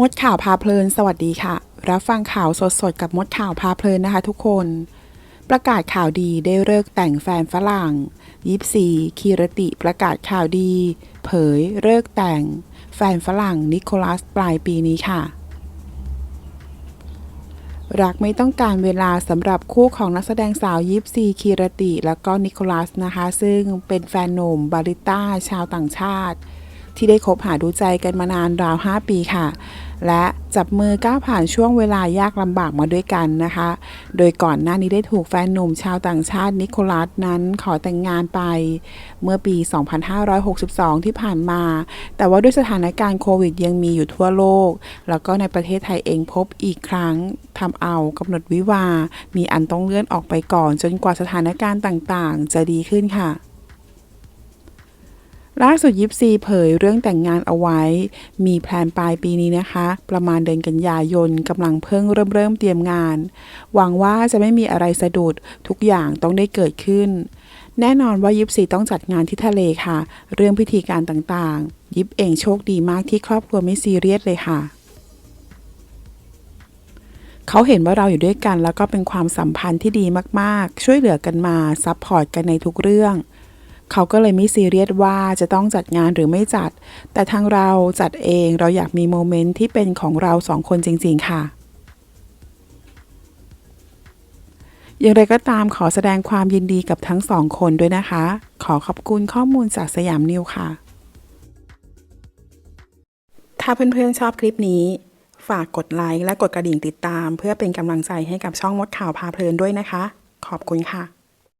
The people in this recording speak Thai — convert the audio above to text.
มดข่าวพาเพลิน สวัสดีค่ะ รับฟังข่าวสดๆ กับมดข่าวพาเพลินนะคะทุกคน ประกาศข่าวดีได้เลิกแต่งแฟนฝรั่งยิปซีคีรติประกาศข่าวดี เผยเลิกแต่ง แฟนฝรั่งนิโคลัสปลายปีนี้ค่ะ รักไม่ต้องการเวลาสำหรับคู่ของนักแสดงสาวยิปซีคีรติ แล้วก็นิโคลัสนะคะ ซึ่งเป็นแฟนหนุ่มบาริต้าชาวต่างชาติ ที่ได้คบหาดูใจกันมานานราว 5 ปีค่ะ และจับมือก้าวผ่านช่วงเวลายากลำบากมาด้วยกันนะคะ โดยก่อนหน้านี้ได้ถูกแฟนหนุ่มชาวต่างชาตินิโคลัสนั้นขอแต่งงานไป เมื่อปี 2562 ที่ผ่านมา แต่ว่าด้วยสถานการณ์โควิดยังมีอยู่ทั่วโลก แล้วก็ในประเทศไทยเองพบอีกครั้งทำเอากำหนดวิวา มีอันต้องเลื่อนออกไปก่อน จนกว่าสถานการณ์ต่างๆ จะดีขึ้นค่ะ ล่าสุดยิปซีเผยเรื่องแต่งงานเอาไว้ มีแพลนปลายปีนี้นะคะ ประมาณเดือนกันยายนกำลังเพิ่งเริ่มเริ่มเตรียมงาน หวังว่าจะไม่มีอะไรสะดุดทุกอย่างต้องได้เกิดขึ้น แน่นอนว่ายิปซีต้องจัดงานที่ทะเลค่ะ เรื่องพิธีการต่างๆ ยิปเองโชคดีมากที่ครอบครัวไม่ซีเรียสเลยค่ะเขาเห็นว่าเราอยู่ด้วยกันแล้วก็เป็นความสัมพันธ์ที่ดีมากๆ ช่วยเหลือกันมาซัพพอร์ตกันในทุกเรื่อง เขาก็เลยไม่ซีเรียสว่าจะต้องจัดงานหรือไม่จัด แต่ทางเราจัดเองเราอยากมีโมเมนต์ที่เป็นของเราสองคนจริง ๆ ค่ะอย่างไรก็ตามขอแสดงความยินดีกับทั้งสองคนด้วยนะคะ ขอขอบคุณข้อมูลจากสยามนิวค่ะ ถ้าเพื่อนๆชอบคลิปนี้ ฝากกดไลค์และกดกระดิ่งติดตาม เพื่อเป็นกำลังใจให้กับช่องมดข่าวพาเพลินด้วยนะคะ ขอบคุณค่ะ